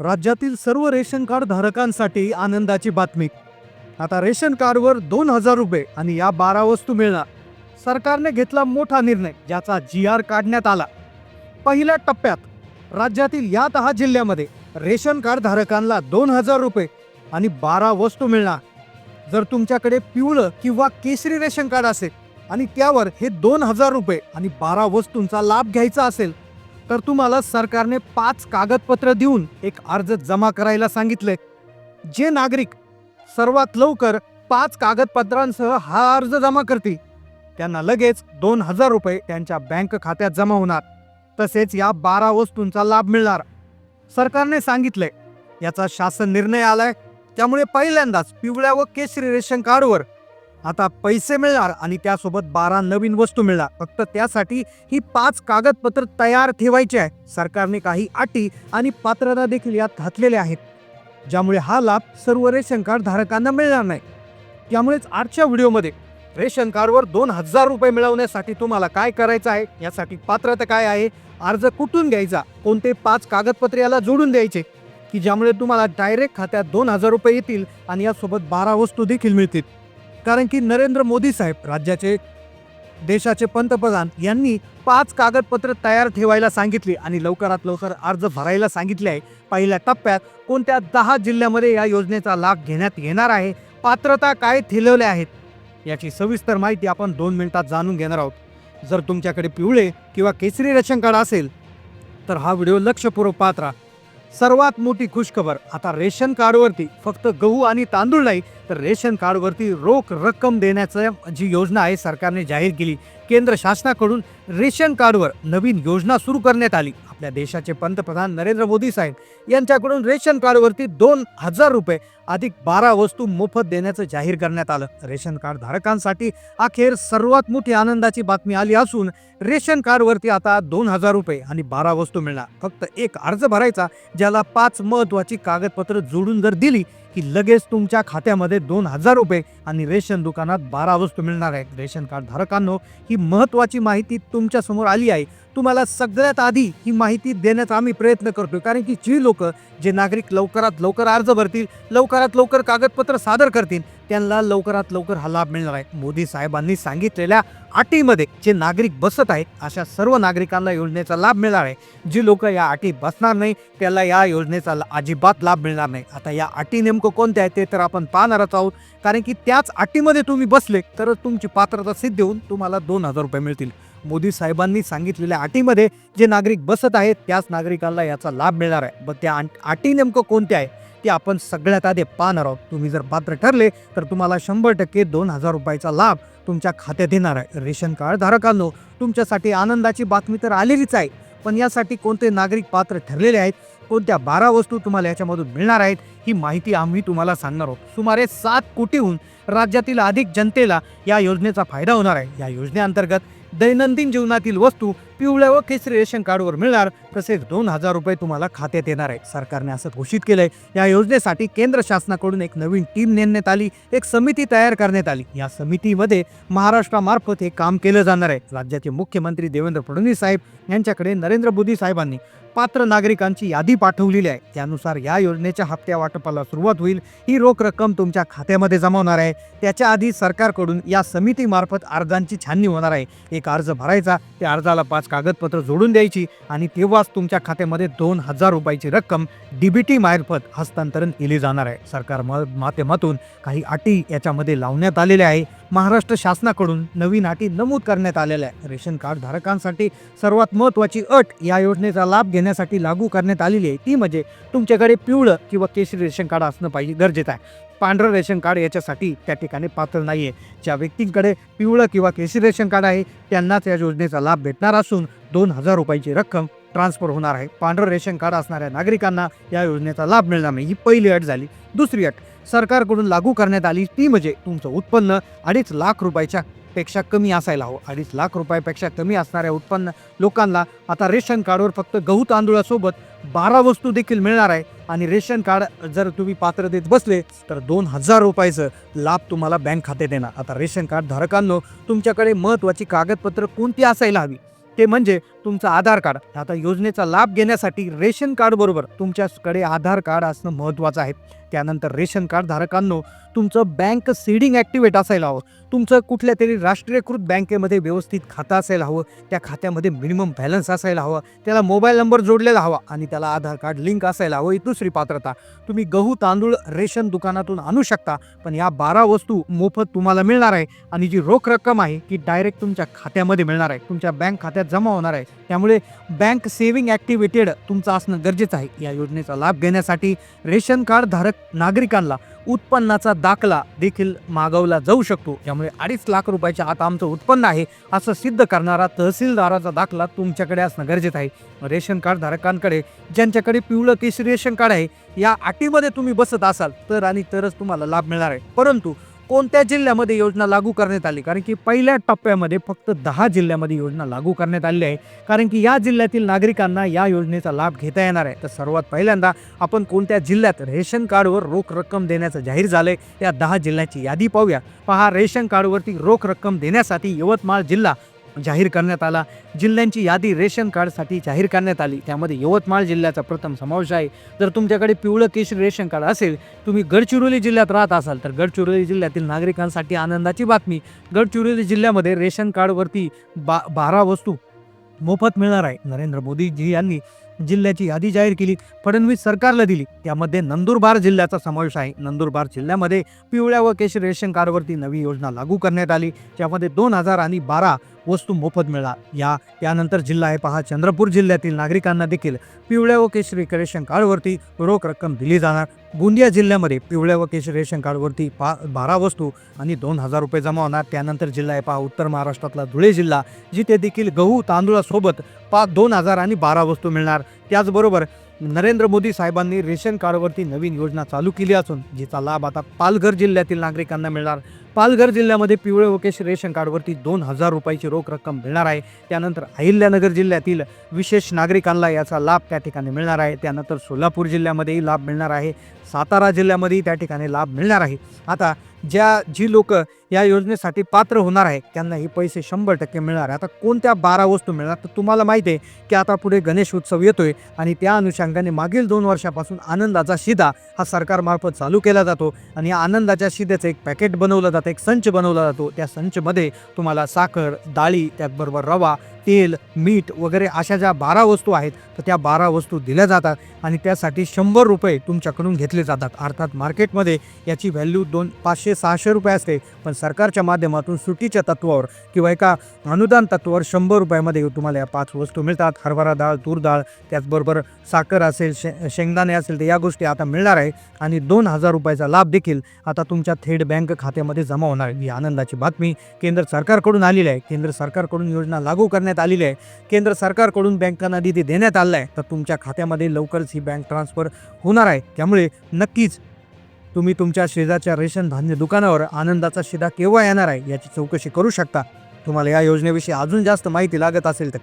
राज्यातील सर्व ration card धारकांसाठी आनंदाची बातमी. आता रेशन कार्डवर दोन हजार रुपये आणि या बारा वस्तू मिळणार. सरकारने घेतला मोठा निर्णय ज्याचा जी आर काढण्यात आला. पहिल्या टप्प्यात राज्यातील या दहा जिल्ह्यामध्ये रेशन कार्ड धारकांना दोन हजार रुपये आणि बारा वस्तू मिळणार. जर तुमच्याकडे पिवळं किंवा केशरी रेशन कार्ड असेल आणि त्यावर हे दोन हजार रुपये आणि बारा वस्तूंचा लाभ घ्यायचा असेल तर तुम्हाला सरकारने पाच कागदपत्र देऊन एक अर्ज जमा करायला सांगितले. जे नागरिक सर्वात लवकर पाच कागदपत्रांसह हा अर्ज जमा करतील त्यांना लगेच दोन हजार रुपये त्यांच्या बँक खात्यात जमा होणार. तसेच या बारा वस्तूंचा लाभ मिळणार. सरकारने सांगितले याचा शासन निर्णय आलाय. त्यामुळे पहिल्यांदाच पिवळ्या व केशरी रेशन कार्डवर आता पैसे मिळणार आणि त्यासोबत बारा नवीन वस्तू मिळणार. फक्त त्यासाठी ही पाच कागदपत्र तयार ठेवायची आहे सरकारने काही अटी आणि पात्रता देखील यात घातलेल्या आहेत. ज्यामुळे हा लाभ सर्व रेशन कार्ड धारकांना मिळणार नाही. त्यामुळेच आजच्या व्हिडिओमध्ये रेशन कार्डवर दोन हजार रुपये मिळवण्यासाठी तुम्हाला काय करायचं आहे? यासाठी पात्रता काय आहे? अर्ज कुठून घ्यायचा? कोणते पाच कागदपत्रे याला जोडून द्यायचे? की ज्यामुळे तुम्हाला डायरेक्ट खात्यात दोन हजार रुपये येतील आणि यासोबत बारा वस्तू देखील मिळतील? कारण की नरेंद्र मोदी साहेब राज्याचे देशाचे पंतप्रधान यांनी पाच कागदपत्र तयार ठेवायला सांगितली आणि लवकरात लवकर अर्ज भरायला सांगितले आहे. पहिल्या टप्प्यात कोणत्या दहा जिल्ह्यामध्ये या योजनेचा लाभ घेण्यात येणार आहे? पात्रता काय ठेवल्या आहेत? याची सविस्तर माहिती आपण दोन मिनिटात जाणून घेणार आहोत. जर तुमच्याकडे पिवळे किंवा केसरी रेशन कार्ड असेल तर हा व्हिडिओ लक्षपूर्वक पात्रा सर्वात मोठी खुशखबर. आता रेशन कार्डवरती फक्त गहू आणि तांदूळ नाही तर रेशन कार्डवरती रोख रक्कम देण्याचं जी योजना आहे सरकारने जाहीर केली. केंद्र शासनाकडून रेशन कार्डवर नवीन योजना सुरू करण्यात आली. आपल्या देशाचे पंतप्रधान नरेंद्र मोदी साहेब यांच्याकडून रेशन कार्डवरती दोन हजार रुपये अधिक बारा वस्तू मोफत देण्याचं जाहीर करण्यात आलं. रेशन कार्ड धारकांसाठी अखेर सर्वात मोठी आनंदाची बातमी आली असून रेशन कार्डवरती आता दोन हजार रुपये आणि बारा वस्तू मिळणार. फक्त एक अर्ज भरायचा ज्याला पाच महत्वाची कागदपत्र जोडून जर दिली की लगेच तुमच्या खात्यामध्ये दोन हजार रुपये आणि रेशन दुकानात बारा वस्तू मिळणार आहेत. रेशन कार्ड धारकांनो ही महत्वाची माहिती तुमच्यासमोर आली आहे. तुम्हाला सगळ्यात आधी ही माहिती देण्याचा आम्ही प्रयत्न करतोय. कारण की जी लोक जे नागरिक लवकरात लवकर अर्ज भरतील लवकरात लवकर कागदपत्र सादर करतील त्यांना लवकरात लवकर हा लाभ मिळणार आहे. मोदी साहेबांनी सांगितलेल्या अटीमध्ये जे नागरिक बसत आहेत अशा सर्व नागरिकांना योजनेचा लाभ मिळणार आहे. जी लोक या अटी बसणार नाही त्याला या योजनेचा ला- अजिबात लाभ मिळणार नाही. आता या अटी नेमकं कोणत्या आहेत ते तर आपण पाहणारच आहोत. कारण की त्याच अटीमध्ये तुम्ही बसले तरच तुमची पात्रता सिद्ध होऊन तुम्हाला दोन हजार रुपये मिळतील. मोदी साहेबांनी सांगितलेल्या अटीमध्ये जे नागरिक बसत आहेत त्याच नागरिकांना याचा लाभ मिळणार आहे. मग त्या अटी नेमकं कोणत्या आहे ते आपण सगळ्यात आधी पाहणार आहोत. तुम्ही जर पात्र ठरले तर तुम्हाला शंभर टक्के दोन हजार रुपयाचा लाभ तुमच्या खात्यात येणार आहे. रेशन कार्ड धारकांनो तुमच्यासाठी आनंदाची बातमी तर आलेलीच आहे. पण यासाठी कोणते नागरिक पात्र ठरलेले आहेत कोणत्या बारा वस्तू तुम्हाला याच्यामधून मिळणार आहेत ही माहिती आम्ही तुम्हाला सांगणार आहोत. सुमारे सात कोटीहून राज्यातील अधिक जनतेला या योजनेचा फायदा होणार आहे. या योजनेअंतर्गत दैनंदिन जीवनातील वस्तू पिवळ्या व केसरी रेशन कार्डवर मिळणार तसेच दोन हजार रुपये तुम्हाला खात्यात येणार आहे. सरकारने असं घोषित केलंय. या योजनेसाठी केंद्र शासनाकडून एक नवीन टीम नेमण्यात आली एक समिती तयार करण्यात आली. या समितीमध्ये महाराष्ट्रामार्फत हे काम केलं जाणार आहे. राज्याचे मुख्यमंत्री देवेंद्र फडणवीस साहेब यांच्याकडे नरेंद्र मोदी साहेबांनी पात्र नागरिकांची यादी पाठवलेली आहे. त्यानुसार या योजनेच्या हप्त्या वाटपाला सुरुवात होईल. ही रोख रक्कम तुमच्या खात्यामध्ये जमा होणार आहे. त्याच्या आधी सरकारकडून या समितीमार्फत अर्जांची छाननी होणार आहे. एक अर्ज भरायचा त्या अर्जाला पाच कागदपत्र जोडून द्यायची आणि तेव्हाच तुमच्या खात्यामध्ये दोन हजार रुपयाची रक्कम डीबीटी मार्फत हस्तांतरण केली जाणार आहे. सरकार म- माध्यमातून काही अटी याच्यामध्ये लावण्यात आलेल्या आहे. महाराष्ट्र शासनाकडून नवीन अटी नमूद करण्यात आलेल्या आहे रेशन कार्ड धारकांसाठी सर्वात महत्त्वाची अट या योजनेचा लाभ देण्यासाठी लागू करण्यात आलेली आहे. ती म्हणजे तुमच्याकडे पिवळं किंवा केशरी रेशन कार्ड असणं पाहिजे गरजेचं आहे. पांढरं रेशन कार्ड याच्यासाठी त्या ठिकाणी पात्र नाही आहे ज्या व्यक्तींकडे पिवळं किंवा केशरी रेशन कार्ड आहे त्यांनाच या योजनेचा लाभ भेटणार असून दोन हजार रुपयाची रक्कम ट्रान्सफर होणार आहे. पांढरं रेशन कार्ड असणाऱ्या नागरिकांना या योजनेचा लाभ मिळणार नाही. ही पहिली अट झाली. दुसरी अट सरकारकडून लागू करण्यात आली. ती म्हणजे तुमचं उत्पन्न अडीच लाख रुपयाच्या पेक्षा कमी असायला हवं. अडीच लाख रुपयापेक्षा कमी असणाऱ्या उत्पन्न लोकांना आता रेशन कार्डवर फक्त गहू तांदूळासोबत बारा वस्तू देखील मिळणार आहे. आणि रेशन कार्ड जर तुम्ही पात्र देत बसले तर दोन हजार रुपयाचं लाभ तुम्हाला बँक खाते देणार आता रेशन कार्ड धारकांनो तुमच्याकडे महत्त्वाची कागदपत्र कोणती असायला हवी? ते म्हणजे तुमचं आधार कार्ड. आता योजनेचा लाभ घेण्यासाठी रेशन कार्ड बरोबर तुमच्याकडे आधार कार्ड असणं महत्त्वाचं आहे. त्यानंतर रेशन कार्ड धारकांनो तुमचं बँक सीडिंग ॲक्टिवेट असायला हवं. तुमचं कुठल्या तरी राष्ट्रीयकृत बँकेमध्ये व्यवस्थित खातं असायला हवं. त्या खात्यामध्ये मिनिमम बॅलन्स असायला हवं. त्याला मोबाईल नंबर जोडलेला हवा आणि त्याला आधार कार्ड लिंक असायला हवं. ही दुसरी पात्रता. तुम्ही गहू तांदूळ रेशन दुकानातून आणू शकता पण या बारा वस्तू मोफत तुम्हाला मिळणार आहे. आणि जी रोख रक्कम आहे ती डायरेक्ट तुमच्या खात्यामध्ये मिळणार आहे. तुमच्या बँक खात्यात जमा होणार आहे. त्यामुळे बँक सेव्हिंग ॲक्टिव्हेटेड तुमचं असणं गरजेचं आहे. या योजनेचा लाभ घेण्यासाठी रेशन कार्ड धारक नागरिकांना उत्पन्नाचा दाखला देखील मागवला जाऊ शकतो. यामुळे अडीच लाख रुपयाच्या आत आमचं उत्पन्न आहे असं सिद्ध करणारा तहसीलदाराचा दाखला तुमच्याकडे असणं गरजेचं आहे. रेशन कार्ड धारकांकडे ज्यांच्याकडे पिवळं केश रेशन कार्ड आहे या अटीमध्ये तुम्ही बसत असाल तर आणि तरच तुम्हाला लाभ मिळणार आहे. परंतु कोणत्या जिल्ह्यामध्ये योजना लागू करण्यात आली? कारण की पहिल्या टप्प्यामध्ये फक्त दहा जिल्ह्यामध्ये योजना लागू करण्यात आली आहे. कारण की या जिल्ह्यातील नागरिकांना या योजनेचा लाभ घेता येणार आहे. तर सर्वात पहिल्यांदा आपण कोणत्या जिल्ह्यात रेशन कार्डवर रोख रक्कम देण्याचं जाहीर झालंय या दहा जिल्ह्याची यादी पाहूया. पहा रेशन कार्डवरती रोख रक्कम देण्यासाठी यवतमाळ जिल्हा जाहीर करण्यात आला. जिल्ह्यांची यादी रेशन कार्डसाठी जाहीर करण्यात आली. त्यामध्ये यवतमाळ जिल्ह्याचा प्रथम समावेश आहे. जर तुमच्याकडे पिवळं केशरी रेशन कार्ड असेल तुम्ही गडचिरोली जिल्ह्यात राहत असाल तर गडचिरोली जिल्ह्यातील नागरिकांसाठी आनंदाची बातमी गडचिरोली जिल्ह्यामध्ये रेशन कार्डवरती बा बारा वस्तू मोफत मिळणार आहे. नरेंद्र मोदीजी यांनी जिल्ह्याची यादी जाहीर केली फडणवीस सरकारला दिली. त्यामध्ये नंदुरबार जिल्ह्याचा समावेश आहे. नंदुरबार जिल्ह्यामध्ये पिवळ्या व केशरी रेशन कार्डवरती नवी योजना लागू करण्यात आली. त्यामध्ये दोन हजार आणि बारा वस्तू मोफत मिळणार या यानंतर जिल्हा आहे पहा चंद्रपूर जिल्ह्यातील नागरिकांना देखील पिवळ्या व केशरी रेशन कार्डवरती रोख रक्कम दिली जाणार. गोंदिया जिल्ह्यामध्ये पिवळ्या व केशरी रेशन कार्डवरती पा बारा वस्तू आणि दोन हजार रुपये जमा होणार. त्यानंतर जिल्हा आहे पहा उत्तर महाराष्ट्रातला धुळे जिल्हा जिथे देखील गहू तांदूळासोबत पा दोन हजार आणि बारा वस्तू मिळणार. त्याचबरोबर नरेंद्र मोदी साहेबांनी रेशन कार्डवरती नवीन योजना चालू केली असून जिचा लाभ आता पालघर जिल्ह्यातील नागरिकांना मिळणार. पालघर जिल्ह्यामध्ये पिवळे वकेश रेशन कार्डवरती दोन हजार रुपयाची रोख रक्कम मिळणार आहे. त्यानंतर अहिल्यानगर जिल्ह्यातील विशेष नागरिकांना याचा लाभ त्या ठिकाणी मिळणार आहे. त्यानंतर सोलापूर जिल्ह्यामध्येही लाभ मिळणार आहे. सातारा जिल्ह्यामध्येही त्या ठिकाणी लाभ मिळणार आहे. आता ज्या जी लोक या योजनेसाठी पात्र होणार आहे त्यांना हे पैसे शंभर टक्के मिळणार आहे. आता कोणत्या बारा वस्तू मिळणार? तर तुम्हाला माहिती आहे की आता पुढे गणेश उत्सव येतोय आणि त्या अनुषंगाने मागील दोन वर्षापासून आनंदाचा शिदा हा सरकारमार्फत चालू केला जातो आणि या आनंदाच्या शिद्याचं एक पॅकेट बनवलं जातं. एक संच बनवला जातो. त्या संचमध्ये तुम्हाला साखर डाळी त्याचबरोबर रवा तेल मीठ वगैरे अशा ज्या बारा वस्तू आहेत तर त्या बारा वस्तू दिल्या जातात आणि त्यासाठी शंभर रुपये तुमच्याकडून घेतले जातात. अर्थात मार्केटमध्ये याची व्हॅल्यू दोन पाचशे सहाशे रुपये असते. पण सरकारच्या माध्यमातून सुटीच्या तत्वावर किंवा एका अनुदान तत्वावर शंभर रुपयामध्ये तुम्हाला या पाच वस्तू मिळतात. हरभरा डाळ तूर डाळ त्याचबरोबर साखर असेल शे शेंगदाणे असेल तर या गोष्टी आता मिळणार आहे आणि दोन हजार रुपयाचा लाभ देखील आता तुमच्या थेट बँक खात्यामध्ये जमा होणार ही आनंदाची बातमी केंद्र सरकारकडून आलेली आहे. केंद्र सरकारकडून योजना लागू करण्यात आलेली आहे. केंद्र सरकारकडून बँकांना निधी देण्यात आला आहे. तर तुमच्या खात्यामध्ये लवकरच ही बँक ट्रान्सफर होणार आहे. त्यामुळे नक्कीच तुम्ही तुमच्या शेजारच्या रेशन धान्य दुकानावर आनंदाचा शिधा केव्हा येणार आहे याची चौकशी करू शकता. तुम्हाला या योजनेविषयी अजून जास्त माहिती लागत असेल तर